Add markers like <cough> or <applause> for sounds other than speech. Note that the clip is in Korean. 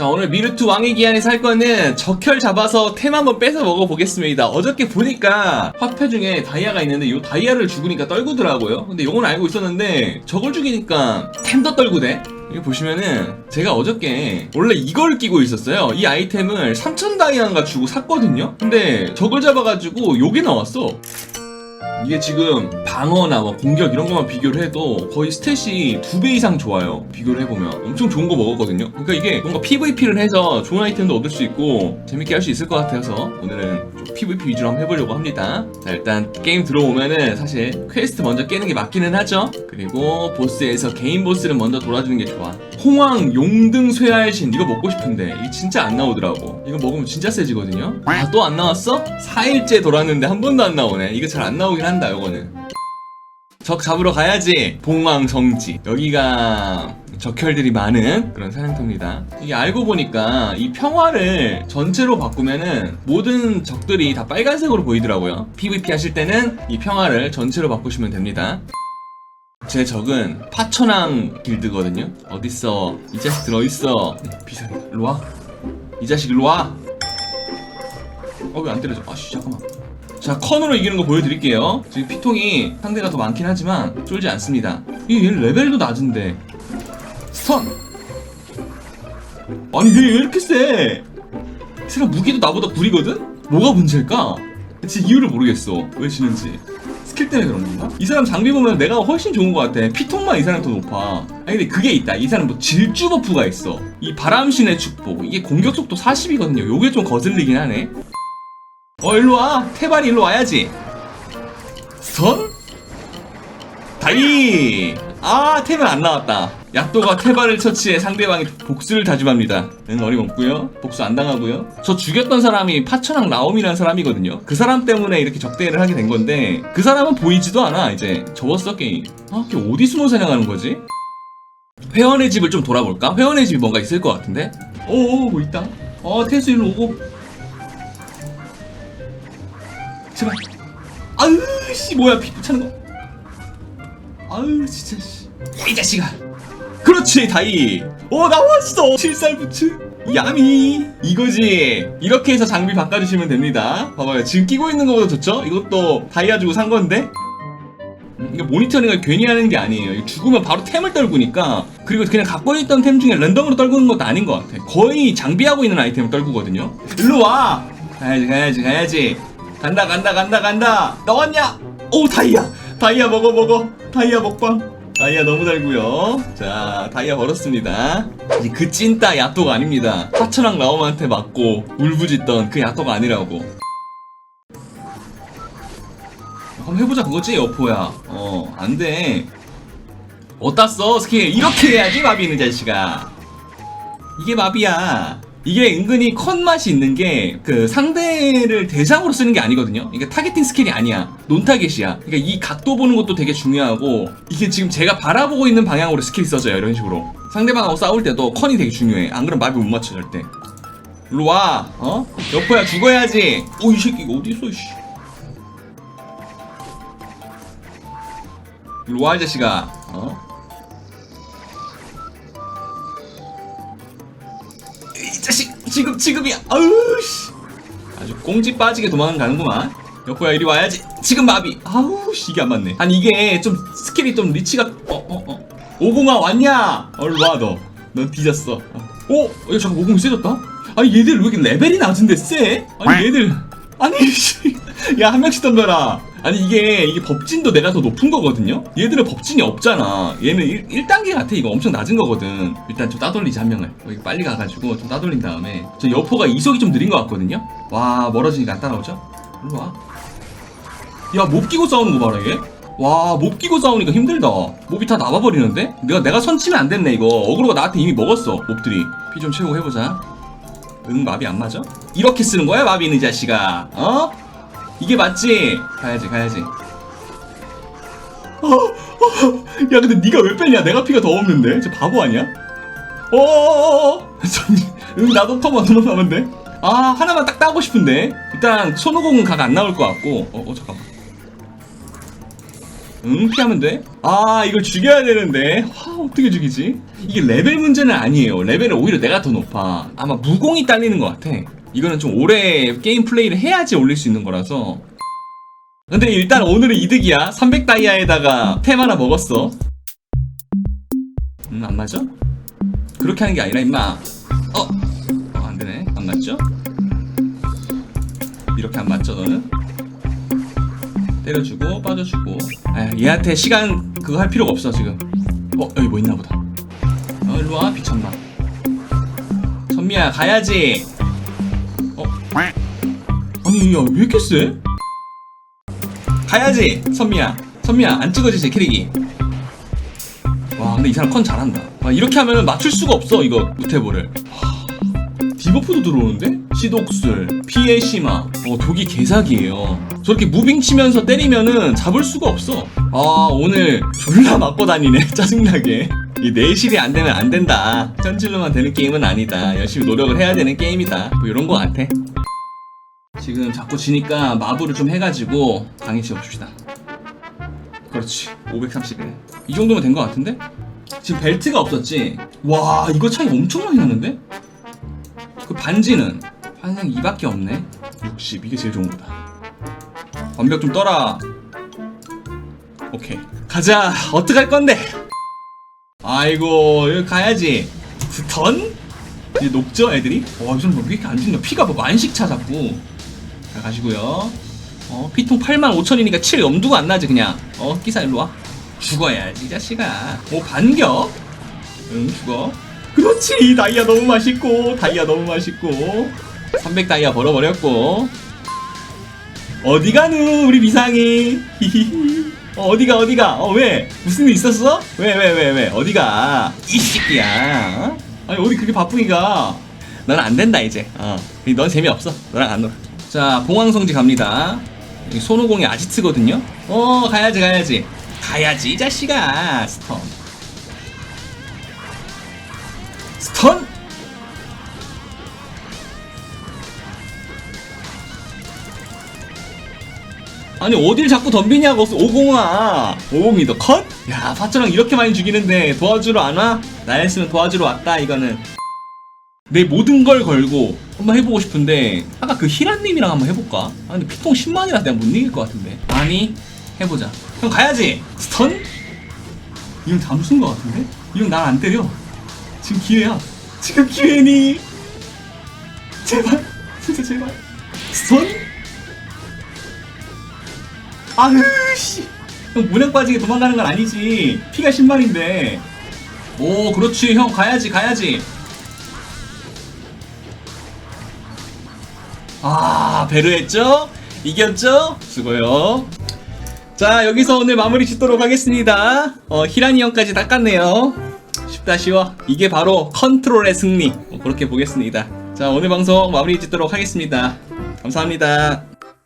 자 오늘 미르투 왕의 기한에 살 거는 적혈 잡아서 템 한번 뺏어 먹어보겠습니다. 어저께 보니까 화폐 중에 다이아가 있는데 이 다이아를 죽으니까 떨구더라고요. 근데 요건 알고 있었는데 저걸 죽이니까 템도 떨구대 여기 보시면은 제가 어저께 원래 이걸 끼고 있었어요. 이 아이템을 3000 다이아인가 주고 샀거든요. 근데 저걸 잡아가지고 요게 나왔어 이게 지금 방어나 뭐 공격 이런 것만 비교를 해도 거의 스탯이 두 배 이상 좋아요. 비교를 해보면 엄청 좋은 거 먹었거든요. 그러니까 이게 뭔가 PVP를 해서 좋은 아이템도 얻을 수 있고 재밌게 할 수 있을 것 같아서 오늘은 좀 PVP 위주로 한번 해보려고 합니다. 자 일단 게임 들어오면은 사실 퀘스트 먼저 깨는 게 맞기는 하죠. 그리고 보스에서 개인 보스를 먼저 돌아주는 게 좋아. 홍황 용등 쇠알 신 이거 먹고 싶은데 이게 진짜 안 나오더라고. 이거 먹으면 진짜 세지거든요. 아 또 안 나왔어? 4일째 돌았는데 한 번도 안 나오네. 이거 잘 안 나오긴 한다 요거는. 적 잡으러 가야지. 봉황성지. 여기가 적혈들이 많은 그런 사냥터입니다. 이게 알고 보니까 이 평화를 전체로 바꾸면은 모든 적들이 다 빨간색으로 보이더라고요. PVP 하실 때는 이 평화를 전체로 바꾸시면 됩니다. 제 적은 파천왕 길드거든요. 어딨어? 이 자식들 어딨어? 네, 비상이다. 일로 와. 이 자식 일로 와. 어, 왜 안 때려져? 아씨, 잠깐만. 자, 컨으로 이기는 거 보여드릴게요. 지금 피통이 상대가 더 많긴 하지만 쫄지 않습니다. 이 얘는 레벨도 낮은데. 스턴! 아니, 얘 왜 이렇게 세? 세라 무기도 나보다 구리거든? 뭐가 문제일까? 진짜 이유를 모르겠어. 왜 지는지. 스킬 때문에 그런 건가? 이 사람 장비 보면 내가 훨씬 좋은 것 같아. 피통만 이 사람 더 높아. 아니 근데 그게 있다. 이 사람 뭐 질주 버프가 있어. 이 바람신의 축복. 이게 공격 속도 40이거든요. 요게 좀 거슬리긴 하네. 어 일로 와. 태발이 일로 와야지. 선? 다이. 아 템은 안 나왔다. 약도가 태발을 처치해 상대방이 복수를 다짐합니다. 는 어림없고요. 복수 안 당하고요. 저 죽였던 사람이 파천왕 라옴이라는 사람이거든요. 그 사람 때문에 이렇게 적대를 하게 된 건데 그 사람은 보이지도 않아. 이제 접었어 게임. 아, 걔 어디 숨어 사냥하는 거지? 회원의 집을 좀 돌아볼까? 회원의 집이 뭔가 있을 것 같은데? 오오 뭐 있다. 어 태수 일로 오고. 제발. 아유 씨 뭐야 피 차는 거. 아유 진짜 씨. 이 자식아. 그렇지 다이. 오 나왔어. 칠살부츠. 야미 이거지 이렇게 해서 장비 바꿔주시면 됩니다 봐봐요 지금 끼고 있는 거보다 좋죠? 이것도 다이아 주고 산 건데 이게 모니터링을 괜히 하는 게 아니에요 이거 죽으면 바로 템을 떨구니까 그리고 그냥 갖고 있던 템 중에 랜덤으로 떨구는 것도 아닌 것 같아 거의 장비하고 있는 아이템을 떨구거든요 일로 와 가야지 가야지 가야지 간다 간다 간다 간다. 나왔냐? 오 다이아. 다이아 먹어 먹어. 다이아 먹방. 다이아 너무 달고요. 자 다이아 벌었습니다. 그 찐따 야또가 아닙니다. 하천왕 라옴한테 맞고 울부짖던 그 야또가 아니라고. 한번 해보자 그거지 여포야. 어 안돼. 어디다 써 스킬 이렇게 해야지 마비 있는 자식아. 이게 마비야 이게 은근히 컨 맛이 있는 게 그 상대를 대상으로 쓰는 게 아니거든요. 이게 타겟팅 스킬이 아니야. 논타겟이야. 그러니까 이 각도 보는 것도 되게 중요하고 이게 지금 제가 바라보고 있는 방향으로 스킬이 써져요 이런 식으로. 상대방하고 싸울 때도 컨이 되게 중요해. 안 그러면 마비 못 맞춰 절대. 일로 와. 어? 여포야 죽어야지. 오 이 새끼 이거 어디 있어 이씨. 일로 와, 이 자식아. 어? 지금, 지금이야. 아우, 씨. 아주 꽁지 빠지게 도망가는구만. 여포야, 이리 와야지. 지금 마비. 아우, 씨, 이게 안 맞네. 아니, 이게 좀 스킬이 좀 리치가, 어, 어, 어. 오공아, 왔냐? 얼른 와, 너. 넌 뒤졌어. 어, 어? 야, 잠깐, 오공이 세졌다? 아니, 얘들 왜 이렇게 레벨이 낮은데 세? 아니, 얘들. 아니, 씨. 야, 한 명씩 덤벼라. 아니, 이게, 이게 법진도 내가 더 높은 거거든요? 얘들은 법진이 없잖아. 얘는 1, 1단계 같아. 이거 엄청 낮은 거거든. 일단 좀 따돌리지, 한 명을. 여기 빨리 가가지고 좀 따돌린 다음에. 저 여포가 이속이 좀 느린 것 같거든요? 와, 멀어지니까 안 따라오죠? 일로 와. 야, 몹 끼고 싸우는 거 봐라, 얘. 와, 몹 끼고 싸우니까 힘들다. 몹이 다 나와버리는데? 내가, 내가 선 치면 안 됐네, 이거. 어그로가 나한테 이미 먹었어, 몹들이. 피 좀 채우고 해보자. 응, 마비 안 맞아? 이렇게 쓰는 거야, 마비 있는 자식아. 어? 이게 맞지? 가야지, 가야지. 어, 어, 야, 근데 네가 왜 빼냐? 내가 피가 더 없는데? 저 바보 아니야? 어어어어. 응, 나도 터만 하면 돼. 아, 하나만 딱 따고 싶은데. 일단 손오공은 각 안 나올 것 같고. 어, 어, 잠깐만. 응 피하면 돼? 아 이걸 죽여야 되는데 와 어떻게 죽이지? 이게 레벨 문제는 아니에요 레벨은 오히려 내가 더 높아 아마 무공이 딸리는 것 같아 이거는 좀 오래 게임 플레이를 해야지 올릴 수 있는 거라서. 근데 일단 오늘은 이득이야. 300 다이아에다가 템 하나 먹었어. 음안 맞아? 그렇게 하는 게 아니라 임마. 어? 어 안되네. 안 맞죠? 이렇게 안 맞죠 너는? 때려주고 빠져주고. 아 얘한테 시간 그거 할 필요가 없어 지금. 어 여기 뭐 있나 보다. 어 일로와 비천마 선미야 가야지. 어 아니 야왜 이렇게 세? 가야지 선미야 선미야 안 찍어지지 캐릭이 와 근데 이 사람 컨 잘한다 아, 이렇게 하면 맞출 수가 없어 이거 우테보를 디버프도 들어오는데? 시독술, 심화, 어, 독이 개사기예요. 저렇게 무빙 치면서 때리면은 잡을 수가 없어. 아, 오늘 졸라 맞고 다니네. <laughs> 짜증나게. 이 내실이 안 되면 안 된다. 천질로만 되는 게임은 아니다. 열심히 노력을 해야 되는 게임이다. 뭐 이런 거 같아. 지금 자꾸 지니까 마블을 좀 해가지고 강의 지어봅시다. 그렇지. 531. 이 정도면 된거 같은데? 지금 벨트가 없었지? 와, 이거 차이 엄청 많이 나는데? 그 반지는 환상 2밖에 없네 60 이게 제일 좋은 거다 완벽 좀 떠라 오케이 가자 어떡할 건데 아이고 여기 가야지 스턴? 이제 녹죠 애들이? 와 요즘 뭐왜 이렇게 안 죽냐 피가 뭐 만식 차 자꾸 자 가시고요. 어 피통 8만 5천이니까 7 염두가 안 나지 그냥. 어 끼사 일로와. 죽어야지 이 자식아. 오 반격 응 죽어. 그렇지. 다이아 너무 맛있고 다이아 너무 맛있고. 300 다이아 벌어버렸고. 어디 가누 우리 히히히 <laughs> 어, 어디가 어디가? 어 왜? 무슨 일 있었어? 왜 왜 왜 왜? 어디가? 이 새끼야. 어? 아니 어디 그렇게 바쁘기가? 넌 안 된다 이제. 어넌 재미없어. 너랑 안 놀아 자 봉황성지 갑니다. 손오공이 아지트거든요. 어 가야지 가야지. 가야지 이 자식아. 스턴. 스턴! 아니 어딜 자꾸 덤비냐고 50아. 50이 너 컷? 야 파처랑 이렇게 많이 죽이는데 도와주러 안 와? 나였으면 도와주러 왔다 이거는. 내 모든 걸 걸고 한번 해보고 싶은데 아까 그 히란님이랑 한번 해볼까? 아 근데 피통 10만이라 내가 못 이길 것 같은데 아니 해보자 형 가야지 스턴? 이형 잠수인 것 같은데? 이형 날 안 때려 지금 기회야. 지금 기회니. 제발, 진짜 제발. 스톤? 아으 씨. 형 문양 빠지게 도망가는 건 아니지. 피가 10만인데. 오, 그렇지. 형 가야지, 가야지. 아, 베르했죠? 이겼죠? 수고요. 자, 여기서 오늘 마무리 짓도록 하겠습니다. 어, 히라니 형까지 닦았네요. 쉽다 쉬워 이게 바로 컨트롤의 승리 뭐 그렇게 보겠습니다 자 오늘 방송 마무리 짓도록 하겠습니다 감사합니다